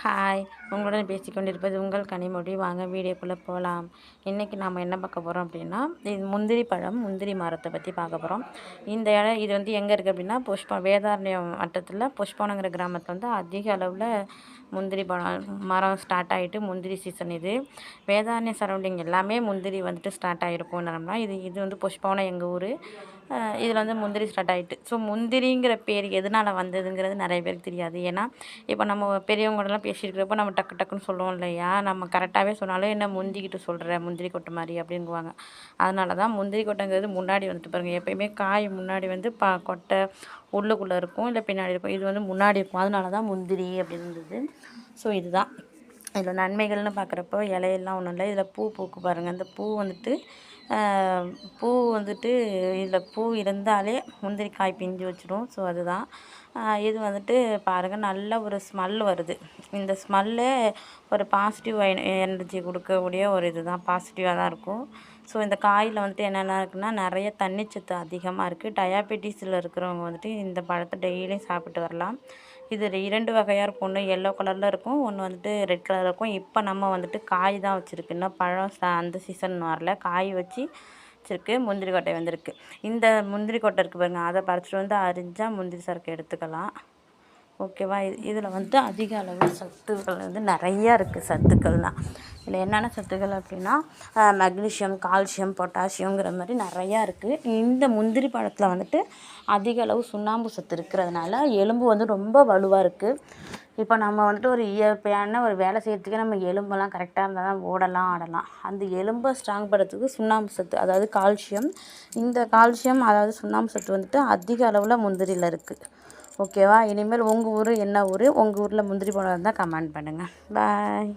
嗨。உங்களுடன் பேசிக்கொண்டிருப்பது உங்கள் கனிமொழி. வாங்க வீடியோக்குள்ளே போகலாம் இன்றைக்கி நாம் என்ன பார்க்க போகிறோம் அப்படின்னா இது முந்திரி பழம் முந்திரி மரத்தை பற்றி பார்க்க போகிறோம் இந்த இடம் இது வந்து எங்கே இருக்குது அப்படின்னா புஷ்பம் வேதாரண்யம் வட்டத்தில் புஷ்பனங்கிற கிராமத்தில் வந்து அதிக அளவில் முந்திரி பழம் மரம் ஸ்டார்ட் ஆகிட்டு முந்திரி சீசன் இது. வேதாரண்யம் சரௌண்டிங் எல்லாமே முந்திரி வந்துட்டு ஸ்டார்ட் ஆகிருக்கும்னோம்னா இது இது வந்து புஷ்பவனம் எங்கள் ஊர். இதில் வந்து முந்திரி ஸ்டார்ட் ஆகிட்டு ஸோ முந்திரிங்கிற பேர் எதனால் வந்ததுங்கிறது நிறைய பேருக்கு தெரியாது. ஏன்னா இப்போ நம்ம பெரியவங்களெலாம் பேசியிருக்கிறப்போ நம்ம டக்கு டக்குன்னு சொல்லுவோம் இல்லையா? நம்ம கரெக்டாகவே சொன்னாலும் என்ன முந்திக்கிட்டு சொல்கிற முந்திரி கொட்டை மாதிரி அப்படிங்குவாங்க. அதனால தான் முந்திரி கொட்டைங்கிறது முன்னாடி வந்துட்டு பாருங்கள் எப்பயுமே காய் முன்னாடி வந்து பா கொட்டை உள்ளுக்குள்ளே இருக்கும் இல்லை பின்னாடி இருக்கும். இது வந்து முன்னாடி இருக்கும். அதனால தான் முந்திரி அப்படின்னு இருந்தது ஸோ இதுதான். இதில் நன்மைகள்னு பார்க்குறப்போ இலையெல்லாம் ஒன்றும் இல்லை. இதில் பூ பூக்கு பாருங்கள் அந்த பூ வந்துட்டு பூ வந்துட்டு இதில் பூ இருந்தாலே முந்திரி காய் பிஞ்சு வச்சிடும். ஸோ அதுதான். இது வந்துட்டு பாருங்கள் நல்ல ஒரு ஸ்மெல் வருது. இந்த ஸ்மெல்லே ஒரு பாசிட்டிவ் எனர்ஜி கொடுக்கக்கூடிய ஒரு இது தான் பாசிட்டிவாக தான் இருக்கும். ஸோ இந்த காயில் வந்துட்டு என்னென்ன இருக்குன்னா நிறைய தண்ணிச்சத்து அதிகமாக இருக்குது டயாபெட்டிஸில் இருக்கிறவங்க வந்துட்டு இந்த பழத்தை டெய்லியும் சாப்பிட்டு வரலாம். இது இரண்டு வகையாக இருக்கும். ஒன்று எல்லோ கலரில் இருக்கும் ஒன்று வந்துட்டு ரெட் கலரில் இருக்கும். இப்போ நம்ம வந்துட்டு காய் தான் வச்சுருக்கு. இன்னும் பழம் அந்த சீசன் வரல. காய் வச்சு வச்சுருக்கு. முந்திரி கொட்டை வந்திருக்கு. இந்த முந்திரி கொட்டை இருக்குது பாருங்கள் அதை பறிச்சிட்டு வந்து அரிஞ்சால் முந்திரி சரக்கு எடுத்துக்கலாம். ஓகேவா இதில் வந்து அதிக அளவு சத்துக்கள் வந்து நிறையா இருக்குது சத்துக்கள்லாம். இதில் என்னென்ன சத்துக்கள் அப்படின்னா மெக்னீஷியம் கால்சியம் பொட்டாசியங்கிற மாதிரி நிறையா இருக்குது இந்த முந்திரி பழத்தில் வந்துட்டு அதிக அளவு சுண்ணாம்பு சத்து இருக்கிறதுனால எலும்பு வந்து ரொம்ப வலுவாக இருக்குது இப்போ நம்ம வந்துட்டு ஒரு இயற்கையான ஒரு வேலை செய்கிறதுக்கே நம்ம எலும்பெல்லாம் கரெக்டாக இருந்தால் தான் ஓடலாம் ஆடலாம். அந்த எலும்பை ஸ்ட்ராங் பண்ணுறதுக்கு சுண்ணாம்பு சத்து அதாவது கால்சியம் இந்த கால்சியம் அதாவது சுண்ணாம்பு சத்து வந்துட்டு அதிக அளவில் முந்திரியில் இருக்குது ஓகேவா? இனிமேல் உங்கள் ஊர் என்ன ஊர்? உங்கள் ஊரில் முந்திரி பழம் இருந்தால் கமெண்ட் பண்ணுங்கள் பாய்.